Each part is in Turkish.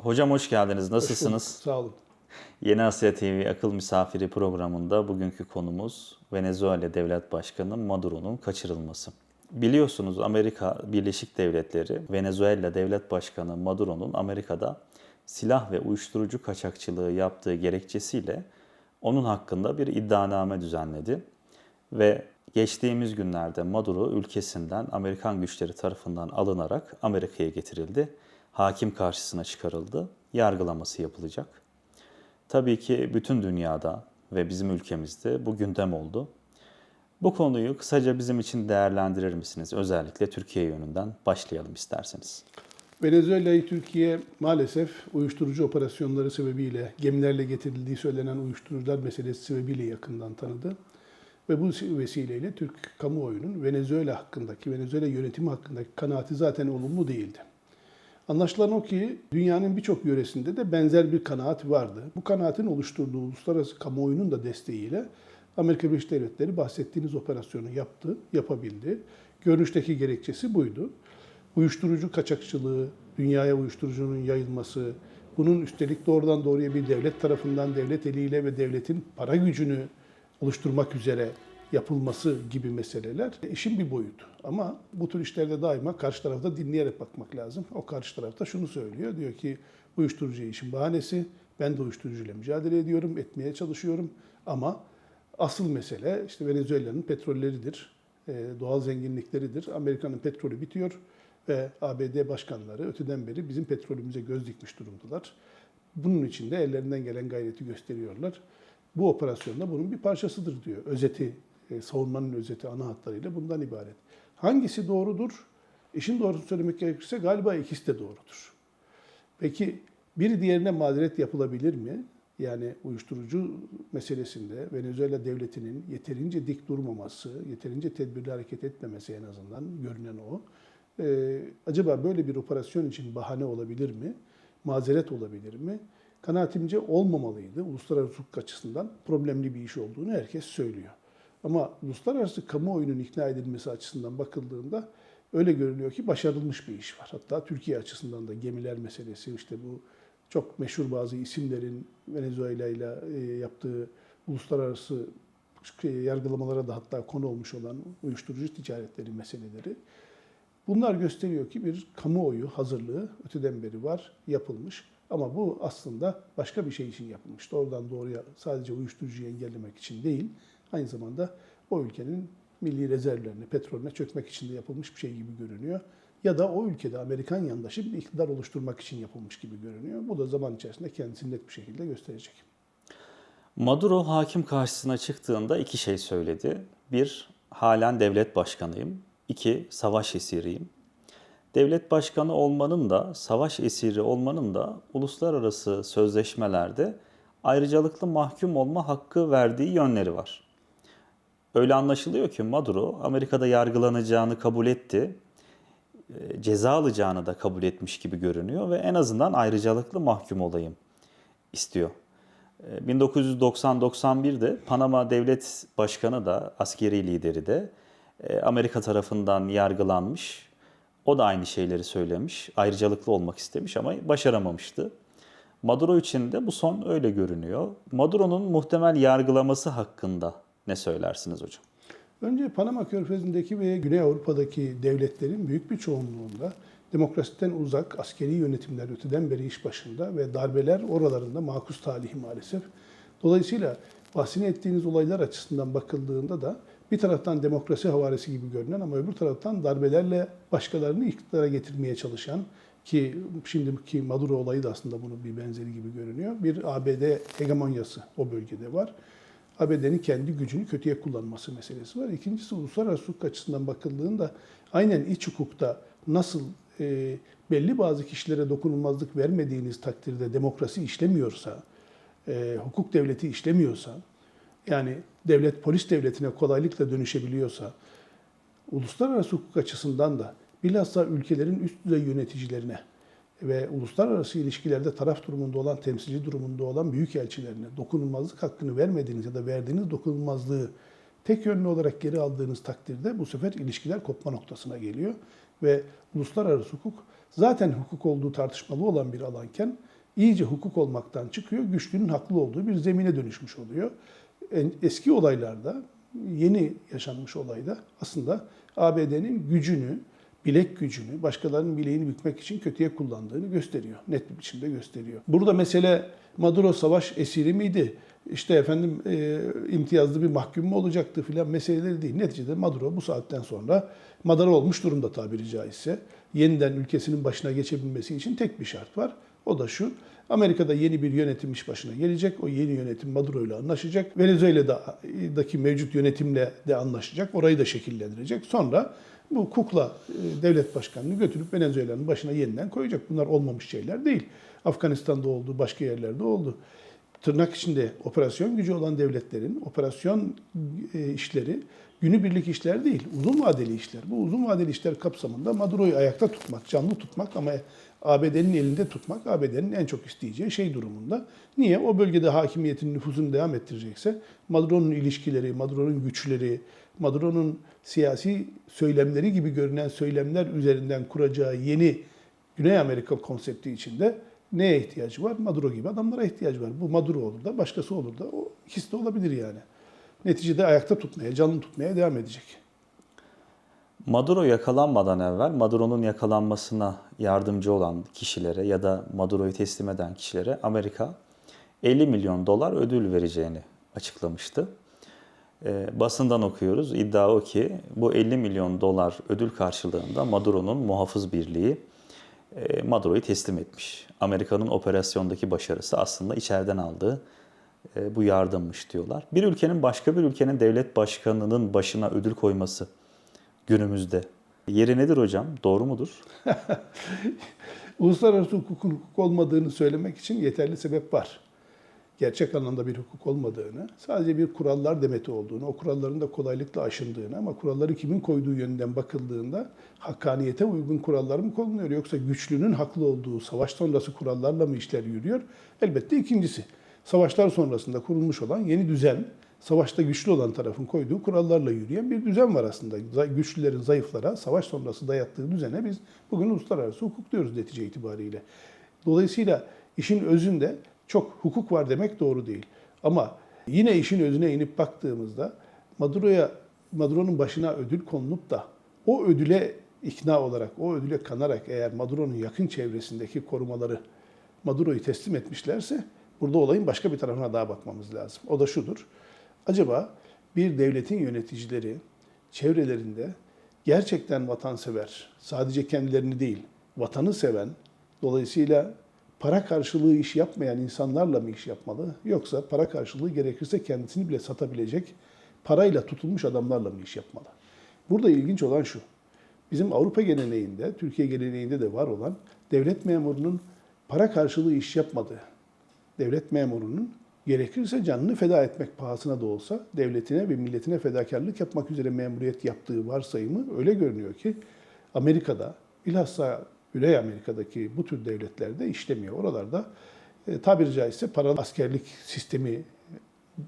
Hocam hoş geldiniz. Nasılsınız? Sağ olun. Yeni Asya TV Akıl Misafiri programında bugünkü konumuz Venezuela Devlet Başkanı Maduro'nun kaçırılması. Biliyorsunuz Amerika Birleşik Devletleri Venezuela Devlet Başkanı Maduro'nun Amerika'da silah ve uyuşturucu kaçakçılığı yaptığı gerekçesiyle onun hakkında bir iddianame düzenledi ve geçtiğimiz günlerde Maduro ülkesinden Amerikan güçleri tarafından alınarak Amerika'ya getirildi. Hakim karşısına çıkarıldı. Yargılaması yapılacak. Tabii ki bütün dünyada ve bizim ülkemizde bu gündem oldu. Bu konuyu kısaca bizim için değerlendirir misiniz? Özellikle Türkiye yönünden başlayalım isterseniz. Venezuela'yı Türkiye maalesef uyuşturucu operasyonları sebebiyle, gemilerle getirildiği söylenen uyuşturucular meselesi sebebiyle yakından tanıdı. Ve bu vesileyle Türk kamuoyunun Venezuela hakkındaki, Venezuela yönetimi hakkındaki kanaati zaten olumlu değildi. Anlaşılan o ki dünyanın birçok yöresinde de benzer bir kanaat vardı. Bu kanaatin oluşturduğu uluslararası kamuoyunun da desteğiyle Amerika Birleşik Devletleri bahsettiğiniz operasyonu yaptı, yapabildi. Görünüşteki gerekçesi buydu. Uyuşturucu kaçakçılığı, dünyaya uyuşturucunun yayılması, bunun üstelik doğrudan doğruya bir devlet tarafından devlet eliyle ve devletin para gücünü oluşturmak üzere yapılması gibi meseleler işin bir boyutu. Ama bu tür işlerde daima karşı tarafta dinleyerek bakmak lazım. O karşı tarafta şunu söylüyor. Diyor ki uyuşturucu işin bahanesi. Ben de uyuşturucuyla mücadele ediyorum, etmeye çalışıyorum. Ama asıl mesele işte Venezuela'nın petrolleridir, e, doğal zenginlikleridir. Amerika'nın petrolü bitiyor ve ABD başkanları öteden beri bizim petrolümüze göz dikmiş durumdalar. Bunun için de ellerinden gelen gayreti gösteriyorlar. Bu operasyonda bunun bir parçasıdır diyor. Özeti, e, savunmanın özeti ana hatlarıyla bundan ibaret. Hangisi doğrudur? İşin doğrusunu söylemek gerekirse galiba ikisi de doğrudur. Peki biri diğerine mazeret yapılabilir mi? Yani uyuşturucu meselesinde Venezuela devletinin yeterince dik durmaması, yeterince tedbirli hareket etmemesi en azından görünen o. Ee, acaba böyle bir operasyon için bahane olabilir mi? Mazeret olabilir mi? Kanaatimce olmamalıydı. Uluslararası hukuk açısından problemli bir iş olduğunu herkes söylüyor. Ama uluslararası kamuoyunun ikna edilmesi açısından bakıldığında öyle görülüyor ki başarılmış bir iş var. Hatta Türkiye açısından da gemiler meselesi, işte bu çok meşhur bazı isimlerin Venezuela ile yaptığı uluslararası yargılamalara da hatta konu olmuş olan uyuşturucu ticaretleri meseleleri. Bunlar gösteriyor ki bir kamuoyu hazırlığı öteden beri var, yapılmış. Ama bu aslında başka bir şey için yapılmış. Doğrudan doğruya sadece uyuşturucuyu engellemek için değil, aynı zamanda o ülkenin milli rezervlerine, petrolüne çökmek için de yapılmış bir şey gibi görünüyor. Ya da o ülkede Amerikan yandaşı bir iktidar oluşturmak için yapılmış gibi görünüyor. Bu da zaman içerisinde kendisini net bir şekilde gösterecek. Maduro hakim karşısına çıktığında iki şey söyledi. Bir, halen devlet başkanıyım. İki, savaş esiriyim. Devlet başkanı olmanın da, savaş esiri olmanın da uluslararası sözleşmelerde ayrıcalıklı mahkum olma hakkı verdiği yönleri var. Öyle anlaşılıyor ki Maduro Amerika'da yargılanacağını kabul etti. e, Ceza alacağını da kabul etmiş gibi görünüyor ve en azından ayrıcalıklı mahkum olayım istiyor. E, 1990-91'de Panama Devlet Başkanı da askeri lideri de e, Amerika tarafından yargılanmış. O da aynı şeyleri söylemiş. Ayrıcalıklı olmak istemiş ama başaramamıştı. Maduro için de bu son öyle görünüyor. Maduro'nun muhtemel yargılaması hakkında ne söylersiniz hocam? Önce Panama Körfezi'ndeki ve Güney Avrupa'daki devletlerin büyük bir çoğunluğunda demokrasiden uzak askeri yönetimler öteden beri iş başında ve darbeler oralarında makus talihi maalesef. Dolayısıyla bahsini ettiğiniz olaylar açısından bakıldığında da bir taraftan demokrasi havarisi gibi görünen ama öbür taraftan darbelerle başkalarını iktidara getirmeye çalışan ki şimdiki Maduro olayı da aslında bunun bir benzeri gibi görünüyor. Bir ABD hegemonyası o bölgede var. ABD'nin kendi gücünü kötüye kullanması meselesi var. İkincisi uluslararası hukuk açısından bakıldığında aynen iç hukukta nasıl e, belli bazı kişilere dokunulmazlık vermediğiniz takdirde demokrasi işlemiyorsa, e, hukuk devleti işlemiyorsa, yani devlet polis devletine kolaylıkla dönüşebiliyorsa, uluslararası hukuk açısından da bilhassa ülkelerin üst düzey yöneticilerine ve uluslararası ilişkilerde taraf durumunda olan, temsilci durumunda olan büyük elçilerine dokunulmazlık hakkını vermediğiniz ya da verdiğiniz dokunulmazlığı tek yönlü olarak geri aldığınız takdirde bu sefer ilişkiler kopma noktasına geliyor. Ve uluslararası hukuk zaten hukuk olduğu tartışmalı olan bir alanken iyice hukuk olmaktan çıkıyor, güçlünün haklı olduğu bir zemine dönüşmüş oluyor. Eski olaylarda, yeni yaşanmış olayda aslında ABD'nin gücünü, bilek gücünü, başkalarının bileğini bükmek için kötüye kullandığını gösteriyor. Net bir biçimde gösteriyor. Burada mesele Maduro savaş esiri miydi? İşte efendim e, imtiyazlı bir mahkum mu olacaktı filan meseleleri değil. Neticede Maduro bu saatten sonra madara olmuş durumda tabiri caizse. Yeniden ülkesinin başına geçebilmesi için tek bir şart var. O da şu. Amerika'da yeni bir yönetim iş başına gelecek. O yeni yönetim Maduro ile anlaşacak. Venezuela'daki mevcut yönetimle de anlaşacak. Orayı da şekillendirecek. Sonra bu kukla e, devlet başkanını götürüp Venezuela'nın başına yeniden koyacak. Bunlar olmamış şeyler değil. Afganistan'da oldu, başka yerlerde oldu. Tırnak içinde operasyon gücü olan devletlerin operasyon e, işleri günübirlik işler değil, uzun vadeli işler. Bu uzun vadeli işler kapsamında Maduro'yu ayakta tutmak, canlı tutmak ama ABD'nin elinde tutmak ABD'nin en çok isteyeceği şey durumunda. Niye? O bölgede hakimiyetin nüfuzunu devam ettirecekse Maduro'nun ilişkileri, Maduro'nun güçleri, Maduro'nun siyasi söylemleri gibi görünen söylemler üzerinden kuracağı yeni Güney Amerika konsepti içinde neye ihtiyacı var? Maduro gibi adamlara ihtiyacı var. Bu Maduro olur da başkası olur da o ikisi de olabilir yani. Neticede ayakta tutmaya, canlı tutmaya devam edecek. Maduro yakalanmadan evvel Maduro'nun yakalanmasına yardımcı olan kişilere ya da Maduro'yu teslim eden kişilere Amerika 50 milyon dolar ödül vereceğini açıklamıştı. Ee, basından okuyoruz. İddia o ki bu 50 milyon dolar ödül karşılığında Maduro'nun muhafız birliği e, Maduro'yu teslim etmiş. Amerika'nın operasyondaki başarısı aslında içeriden aldığı e, bu yardımmış diyorlar. Bir ülkenin başka bir ülkenin devlet başkanının başına ödül koyması günümüzde yeri nedir hocam? Doğru mudur? Uluslararası hukukun hukuk olmadığını söylemek için yeterli sebep var. Gerçek anlamda bir hukuk olmadığını, sadece bir kurallar demeti olduğunu, o kuralların da kolaylıkla aşındığını ama kuralları kimin koyduğu yönünden bakıldığında hakkaniyete uygun kurallar mı konuluyor yoksa güçlünün haklı olduğu savaş sonrası kurallarla mı işler yürüyor? Elbette ikincisi. Savaşlar sonrasında kurulmuş olan yeni düzen, savaşta güçlü olan tarafın koyduğu kurallarla yürüyen bir düzen var aslında. Güçlülerin zayıflara savaş sonrası dayattığı düzene biz bugün uluslararası hukuk diyoruz netice itibariyle. Dolayısıyla işin özünde çok hukuk var demek doğru değil. Ama yine işin özüne inip baktığımızda Maduro'ya Maduro'nun başına ödül konulup da o ödüle ikna olarak, o ödüle kanarak eğer Maduro'nun yakın çevresindeki korumaları Maduro'yu teslim etmişlerse burada olayın başka bir tarafına daha bakmamız lazım. O da şudur. Acaba bir devletin yöneticileri çevrelerinde gerçekten vatansever, sadece kendilerini değil, vatanı seven, dolayısıyla para karşılığı iş yapmayan insanlarla mı iş yapmalı? Yoksa para karşılığı gerekirse kendisini bile satabilecek parayla tutulmuş adamlarla mı iş yapmalı? Burada ilginç olan şu. Bizim Avrupa geleneğinde, Türkiye geleneğinde de var olan devlet memurunun para karşılığı iş yapmadığı, devlet memurunun gerekirse canını feda etmek pahasına da olsa devletine ve milletine fedakarlık yapmak üzere memuriyet yaptığı varsayımı öyle görünüyor ki Amerika'da bilhassa Güney Amerika'daki bu tür devletlerde işlemiyor. Oralarda e, tabiri caizse paralı askerlik sistemi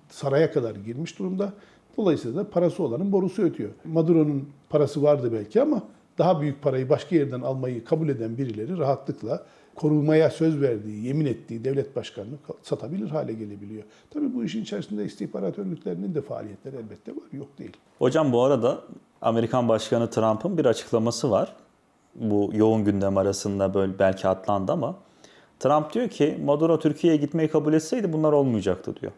saraya kadar girmiş durumda. Dolayısıyla da parası olanın borusu ötüyor. Maduro'nun parası vardı belki ama daha büyük parayı başka yerden almayı kabul eden birileri rahatlıkla korumaya söz verdiği, yemin ettiği devlet başkanını satabilir hale gelebiliyor. Tabii bu işin içerisinde istihbarat örgütlerinin de faaliyetleri elbette var, yok değil. Hocam bu arada Amerikan Başkanı Trump'ın bir açıklaması var. Bu yoğun gündem arasında böyle belki atlandı ama Trump diyor ki Maduro Türkiye'ye gitmeyi kabul etseydi bunlar olmayacaktı diyor.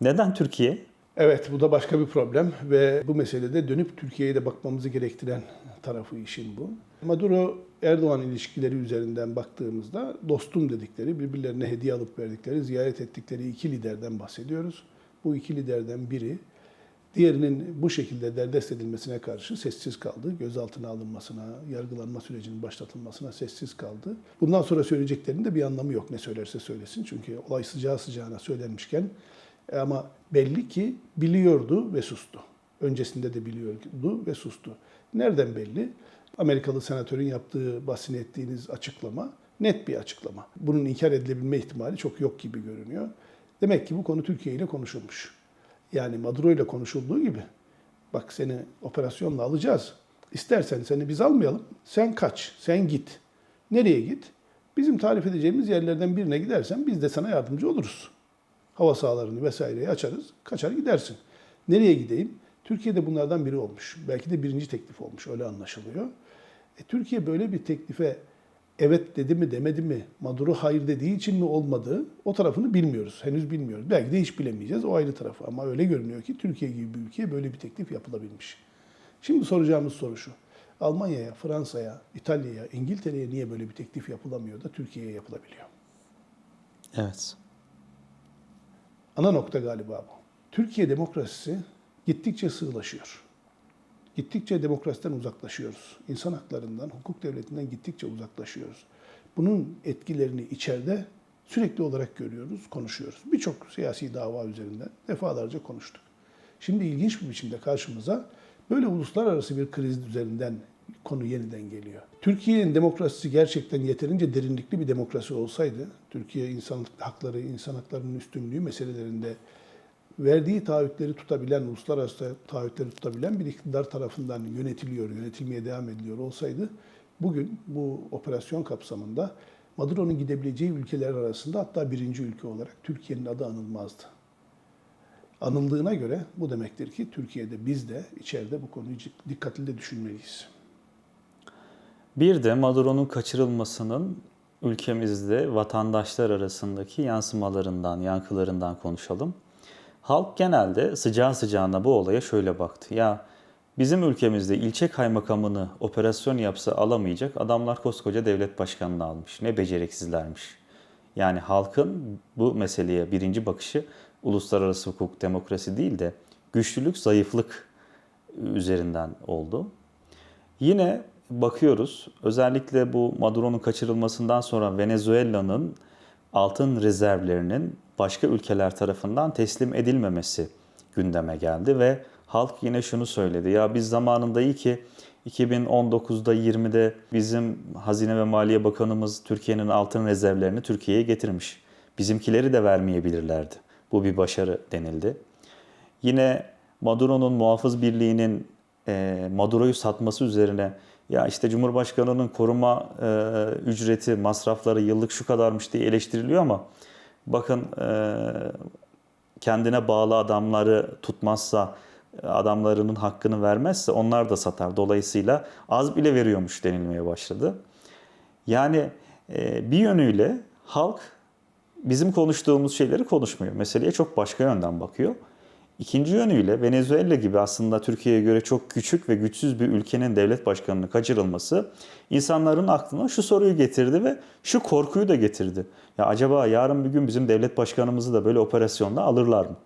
Neden Türkiye? Evet bu da başka bir problem ve bu meselede dönüp Türkiye'ye de bakmamızı gerektiren tarafı işin bu. Maduro Erdoğan ilişkileri üzerinden baktığımızda dostum dedikleri, birbirlerine hediye alıp verdikleri, ziyaret ettikleri iki liderden bahsediyoruz. Bu iki liderden biri diğerinin bu şekilde derdest edilmesine karşı sessiz kaldı. Gözaltına alınmasına, yargılanma sürecinin başlatılmasına sessiz kaldı. Bundan sonra söyleyeceklerinin de bir anlamı yok. Ne söylerse söylesin. Çünkü olay sıcağı sıcağına söylenmişken e, ama belli ki biliyordu ve sustu. Öncesinde de biliyordu ve sustu. Nereden belli? Amerikalı senatörün yaptığı, bahsin ettiğiniz açıklama net bir açıklama. Bunun inkar edilebilme ihtimali çok yok gibi görünüyor. Demek ki bu konu Türkiye ile konuşulmuş. Yani Maduro ile konuşulduğu gibi bak seni operasyonla alacağız. İstersen seni biz almayalım. Sen kaç, sen git. Nereye git? Bizim tarif edeceğimiz yerlerden birine gidersen biz de sana yardımcı oluruz. Hava sahalarını vesaireyi açarız, kaçar gidersin. Nereye gideyim? Türkiye'de bunlardan biri olmuş. Belki de birinci teklif olmuş, öyle anlaşılıyor. E, Türkiye böyle bir teklife evet dedi mi demedi mi, Maduro hayır dediği için mi olmadı o tarafını bilmiyoruz. Henüz bilmiyoruz. Belki de hiç bilemeyeceğiz o ayrı tarafı. Ama öyle görünüyor ki Türkiye gibi bir ülkeye böyle bir teklif yapılabilmiş. Şimdi soracağımız soru şu. Almanya'ya, Fransa'ya, İtalya'ya, İngiltere'ye niye böyle bir teklif yapılamıyor da Türkiye'ye yapılabiliyor? Evet. Ana nokta galiba bu. Türkiye demokrasisi gittikçe sığlaşıyor. Gittikçe demokrasiden uzaklaşıyoruz. İnsan haklarından, hukuk devletinden gittikçe uzaklaşıyoruz. Bunun etkilerini içeride sürekli olarak görüyoruz, konuşuyoruz. Birçok siyasi dava üzerinden defalarca konuştuk. Şimdi ilginç bir biçimde karşımıza böyle uluslararası bir kriz üzerinden konu yeniden geliyor. Türkiye'nin demokrasisi gerçekten yeterince derinlikli bir demokrasi olsaydı, Türkiye insan hakları, insan haklarının üstünlüğü meselelerinde verdiği taahhütleri tutabilen, uluslararası taahhütleri tutabilen bir iktidar tarafından yönetiliyor, yönetilmeye devam ediliyor olsaydı, bugün bu operasyon kapsamında Maduro'nun gidebileceği ülkeler arasında hatta birinci ülke olarak Türkiye'nin adı anılmazdı. Anıldığına göre bu demektir ki Türkiye'de biz de içeride bu konuyu dikkatli de düşünmeliyiz. Bir de Maduro'nun kaçırılmasının ülkemizde vatandaşlar arasındaki yansımalarından, yankılarından konuşalım. Halk genelde sıcağı sıcağına bu olaya şöyle baktı. Ya bizim ülkemizde ilçe kaymakamını operasyon yapsa alamayacak adamlar koskoca devlet başkanını almış. Ne beceriksizlermiş. Yani halkın bu meseleye birinci bakışı uluslararası hukuk, demokrasi değil de güçlülük, zayıflık üzerinden oldu. Yine bakıyoruz özellikle bu Maduro'nun kaçırılmasından sonra Venezuela'nın altın rezervlerinin başka ülkeler tarafından teslim edilmemesi gündeme geldi ve halk yine şunu söyledi. Ya biz zamanında iyi ki 2019'da 20'de bizim Hazine ve Maliye Bakanımız Türkiye'nin altın rezervlerini Türkiye'ye getirmiş. Bizimkileri de vermeyebilirlerdi. Bu bir başarı denildi. Yine Maduro'nun muhafız birliğinin e, Maduro'yu satması üzerine ya işte Cumhurbaşkanı'nın koruma e, ücreti, masrafları yıllık şu kadarmış diye eleştiriliyor ama bakın e, kendine bağlı adamları tutmazsa, adamlarının hakkını vermezse onlar da satar. Dolayısıyla az bile veriyormuş denilmeye başladı. Yani e, bir yönüyle halk bizim konuştuğumuz şeyleri konuşmuyor. Meseleye çok başka yönden bakıyor. İkinci yönüyle Venezuela gibi aslında Türkiye'ye göre çok küçük ve güçsüz bir ülkenin devlet başkanının kaçırılması insanların aklına şu soruyu getirdi ve şu korkuyu da getirdi. Ya acaba yarın bir gün bizim devlet başkanımızı da böyle operasyonla alırlar mı?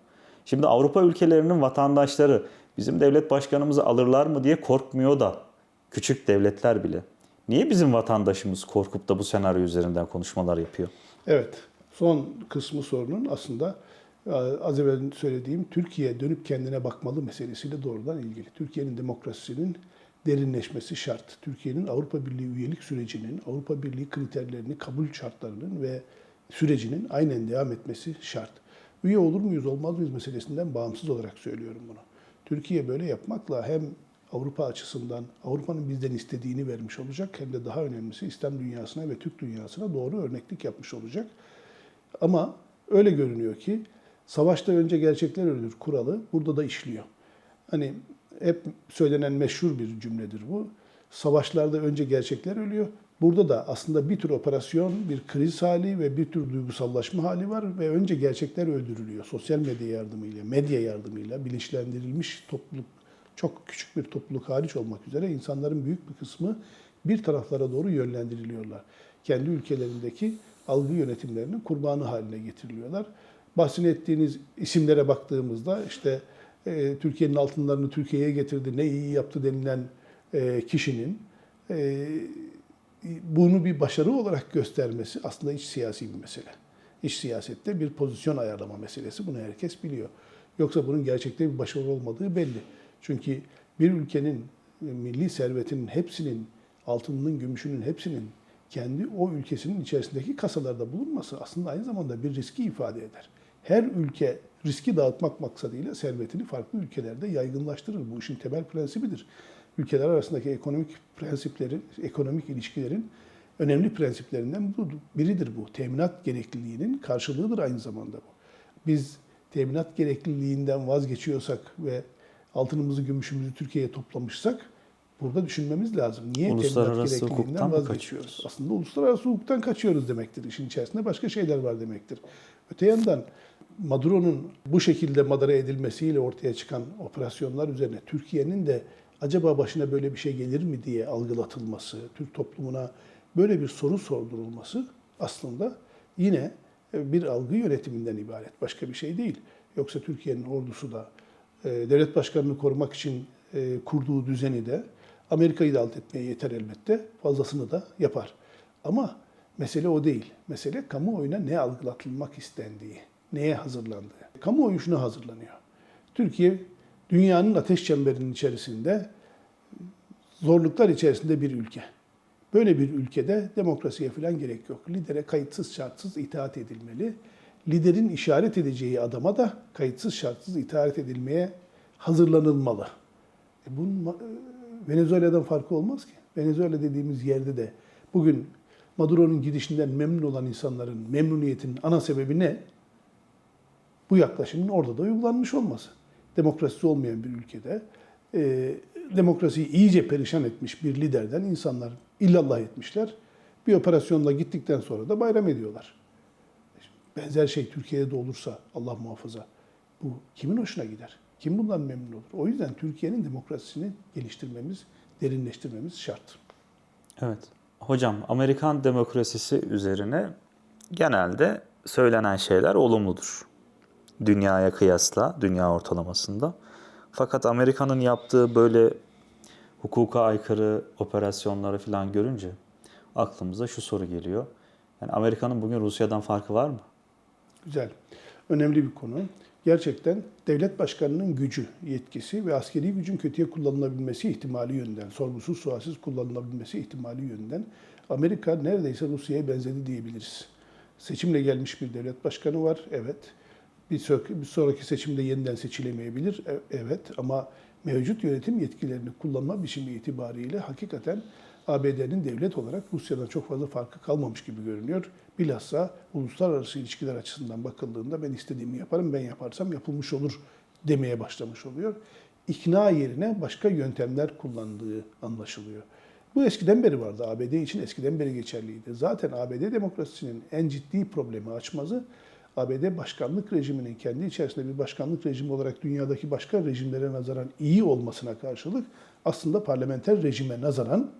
Şimdi Avrupa ülkelerinin vatandaşları bizim devlet başkanımızı alırlar mı diye korkmuyor da küçük devletler bile. Niye bizim vatandaşımız korkup da bu senaryo üzerinden konuşmalar yapıyor? Evet, son kısmı sorunun aslında az evvel söylediğim Türkiye dönüp kendine bakmalı meselesiyle doğrudan ilgili. Türkiye'nin demokrasisinin derinleşmesi şart. Türkiye'nin Avrupa Birliği üyelik sürecinin, Avrupa Birliği kriterlerini, kabul şartlarının ve sürecinin aynen devam etmesi şart. Üye olur muyuz, olmaz mıyız meselesinden bağımsız olarak söylüyorum bunu. Türkiye böyle yapmakla hem Avrupa açısından Avrupa'nın bizden istediğini vermiş olacak hem de daha önemlisi İslam dünyasına ve Türk dünyasına doğru örneklik yapmış olacak. Ama öyle görünüyor ki savaşta önce gerçekler ölür kuralı burada da işliyor. Hani hep söylenen meşhur bir cümledir bu. Savaşlarda önce gerçekler ölüyor. Burada da aslında bir tür operasyon, bir kriz hali ve bir tür duygusallaşma hali var ve önce gerçekler öldürülüyor. Sosyal medya yardımıyla, medya yardımıyla bilinçlendirilmiş topluluk, çok küçük bir topluluk hariç olmak üzere insanların büyük bir kısmı bir taraflara doğru yönlendiriliyorlar. Kendi ülkelerindeki algı yönetimlerinin kurbanı haline getiriliyorlar. Bahsettiğiniz isimlere baktığımızda işte e, Türkiye'nin altınlarını Türkiye'ye getirdi, ne iyi yaptı denilen e, kişinin e, bunu bir başarı olarak göstermesi aslında iç siyasi bir mesele. İç siyasette bir pozisyon ayarlama meselesi. Bunu herkes biliyor. Yoksa bunun gerçekte bir başarı olmadığı belli. Çünkü bir ülkenin milli servetinin hepsinin, altınının, gümüşünün hepsinin kendi o ülkesinin içerisindeki kasalarda bulunması aslında aynı zamanda bir riski ifade eder. Her ülke riski dağıtmak maksadıyla servetini farklı ülkelerde yaygınlaştırır. Bu işin temel prensibidir. Ülkeler arasındaki ekonomik prensiplerin, ekonomik ilişkilerin önemli prensiplerinden biridir bu. Teminat gerekliliğinin karşılığıdır aynı zamanda bu. Biz teminat gerekliliğinden vazgeçiyorsak ve altınımızı, gümüşümüzü Türkiye'ye toplamışsak burada düşünmemiz lazım. Niye Uluslararası teminat gerekliliğinden vazgeçiyoruz? kaçıyoruz? Aslında uluslararası hukuktan kaçıyoruz demektir. İşin içerisinde başka şeyler var demektir. Öte yandan Maduro'nun bu şekilde madara edilmesiyle ortaya çıkan operasyonlar üzerine Türkiye'nin de acaba başına böyle bir şey gelir mi diye algılatılması, Türk toplumuna böyle bir soru sordurulması aslında yine bir algı yönetiminden ibaret. Başka bir şey değil. Yoksa Türkiye'nin ordusu da e, devlet başkanını korumak için e, kurduğu düzeni de Amerika'yı da alt etmeye yeter elbette. Fazlasını da yapar. Ama mesele o değil. Mesele kamuoyuna ne algılatılmak istendiği, neye hazırlandığı. Kamuoyu şuna hazırlanıyor. Türkiye dünyanın ateş çemberinin içerisinde zorluklar içerisinde bir ülke. Böyle bir ülkede demokrasiye falan gerek yok. Lidere kayıtsız şartsız itaat edilmeli. Liderin işaret edeceği adama da kayıtsız şartsız itaat edilmeye hazırlanılmalı. E bunun e, Venezuela'dan farkı olmaz ki. Venezuela dediğimiz yerde de bugün Maduro'nun gidişinden memnun olan insanların memnuniyetinin ana sebebi ne? Bu yaklaşımın orada da uygulanmış olması. Demokrasisi olmayan bir ülkede e, demokrasiyi iyice perişan etmiş bir liderden insanlar illallah etmişler. Bir operasyonla gittikten sonra da bayram ediyorlar. Benzer şey Türkiye'de de olursa Allah muhafaza bu kimin hoşuna gider? Kim bundan memnun olur? O yüzden Türkiye'nin demokrasisini geliştirmemiz, derinleştirmemiz şart. Evet. Hocam Amerikan demokrasisi üzerine genelde söylenen şeyler olumludur. Dünyaya kıyasla, dünya ortalamasında. Fakat Amerika'nın yaptığı böyle hukuka aykırı operasyonları falan görünce aklımıza şu soru geliyor. Yani Amerika'nın bugün Rusya'dan farkı var mı? Güzel. Önemli bir konu. Gerçekten devlet başkanının gücü, yetkisi ve askeri gücün kötüye kullanılabilmesi ihtimali yönünden, sorgusuz sualsiz kullanılabilmesi ihtimali yönünden Amerika neredeyse Rusya'ya benzedi diyebiliriz. Seçimle gelmiş bir devlet başkanı var, evet. Bir sonraki, seçimde yeniden seçilemeyebilir, e- evet. Ama mevcut yönetim yetkilerini kullanma biçimi itibariyle hakikaten ABD'nin devlet olarak Rusya'dan çok fazla farkı kalmamış gibi görünüyor. Bilhassa uluslararası ilişkiler açısından bakıldığında ben istediğimi yaparım, ben yaparsam yapılmış olur demeye başlamış oluyor. İkna yerine başka yöntemler kullandığı anlaşılıyor. Bu eskiden beri vardı. ABD için eskiden beri geçerliydi. Zaten ABD demokrasisinin en ciddi problemi açmazı ABD başkanlık rejiminin kendi içerisinde bir başkanlık rejimi olarak dünyadaki başka rejimlere nazaran iyi olmasına karşılık aslında parlamenter rejime nazaran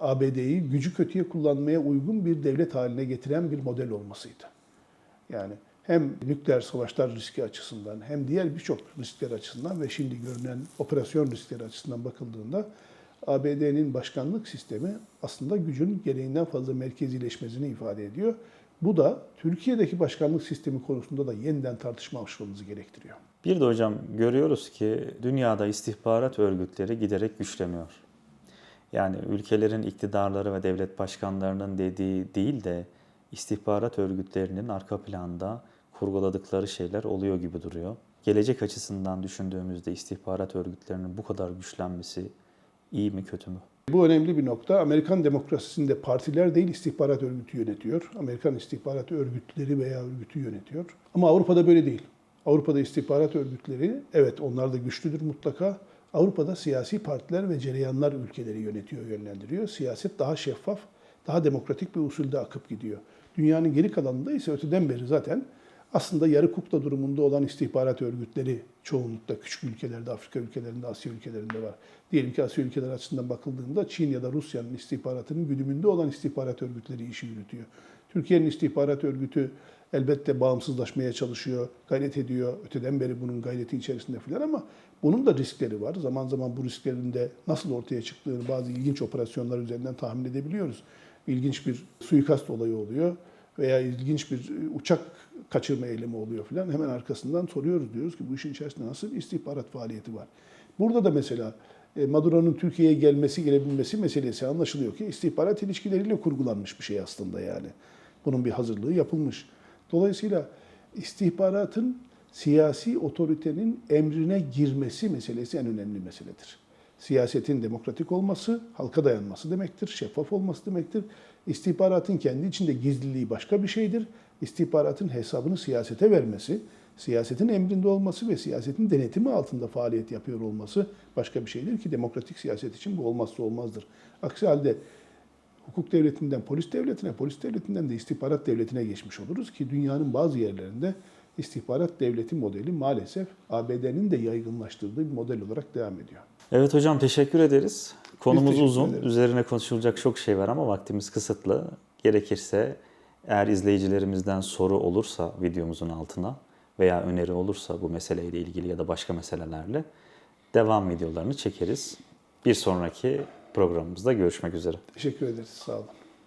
ABD'yi gücü kötüye kullanmaya uygun bir devlet haline getiren bir model olmasıydı. Yani hem nükleer savaşlar riski açısından hem diğer birçok riskler açısından ve şimdi görünen operasyon riskleri açısından bakıldığında ABD'nin başkanlık sistemi aslında gücün gereğinden fazla merkezileşmesini ifade ediyor. Bu da Türkiye'deki başkanlık sistemi konusunda da yeniden tartışma açmamızı gerektiriyor. Bir de hocam görüyoruz ki dünyada istihbarat örgütleri giderek güçleniyor. Yani ülkelerin iktidarları ve devlet başkanlarının dediği değil de istihbarat örgütlerinin arka planda kurguladıkları şeyler oluyor gibi duruyor. Gelecek açısından düşündüğümüzde istihbarat örgütlerinin bu kadar güçlenmesi iyi mi kötü mü? Bu önemli bir nokta. Amerikan demokrasisinde partiler değil istihbarat örgütü yönetiyor. Amerikan istihbarat örgütleri veya örgütü yönetiyor. Ama Avrupa'da böyle değil. Avrupa'da istihbarat örgütleri, evet onlar da güçlüdür mutlaka. Avrupa'da siyasi partiler ve cereyanlar ülkeleri yönetiyor, yönlendiriyor. Siyaset daha şeffaf, daha demokratik bir usulde akıp gidiyor. Dünyanın geri kalanında ise öteden beri zaten aslında yarı kukla durumunda olan istihbarat örgütleri çoğunlukla küçük ülkelerde, Afrika ülkelerinde, Asya ülkelerinde var. Diyelim ki Asya ülkeleri açısından bakıldığında Çin ya da Rusya'nın istihbaratının güdümünde olan istihbarat örgütleri işi yürütüyor. Türkiye'nin istihbarat örgütü elbette bağımsızlaşmaya çalışıyor, gayret ediyor. Öteden beri bunun gayreti içerisinde filan ama bunun da riskleri var. Zaman zaman bu risklerin de nasıl ortaya çıktığını bazı ilginç operasyonlar üzerinden tahmin edebiliyoruz. İlginç bir suikast olayı oluyor veya ilginç bir uçak kaçırma eylemi oluyor filan. Hemen arkasından soruyoruz diyoruz ki bu işin içerisinde nasıl istihbarat faaliyeti var. Burada da mesela e, Maduro'nun Türkiye'ye gelmesi, gelebilmesi meselesi anlaşılıyor ki istihbarat ilişkileriyle kurgulanmış bir şey aslında yani. Bunun bir hazırlığı yapılmış. Dolayısıyla istihbaratın siyasi otoritenin emrine girmesi meselesi en önemli meseledir. Siyasetin demokratik olması, halka dayanması demektir, şeffaf olması demektir. İstihbaratın kendi içinde gizliliği başka bir şeydir. İstihbaratın hesabını siyasete vermesi, siyasetin emrinde olması ve siyasetin denetimi altında faaliyet yapıyor olması başka bir şeydir ki demokratik siyaset için bu olmazsa olmazdır. Aksi halde hukuk devletinden polis devletine, polis devletinden de istihbarat devletine geçmiş oluruz ki dünyanın bazı yerlerinde istihbarat devleti modeli maalesef ABD'nin de yaygınlaştırdığı bir model olarak devam ediyor. Evet hocam teşekkür ederiz. Konumuz teşekkür uzun. ederiz. Üzerine konuşulacak çok şey var ama vaktimiz kısıtlı. Gerekirse eğer izleyicilerimizden soru olursa videomuzun altına veya öneri olursa bu meseleyle ilgili ya da başka meselelerle devam videolarını çekeriz. Bir sonraki programımızda görüşmek üzere. Teşekkür ederiz. Sağ olun.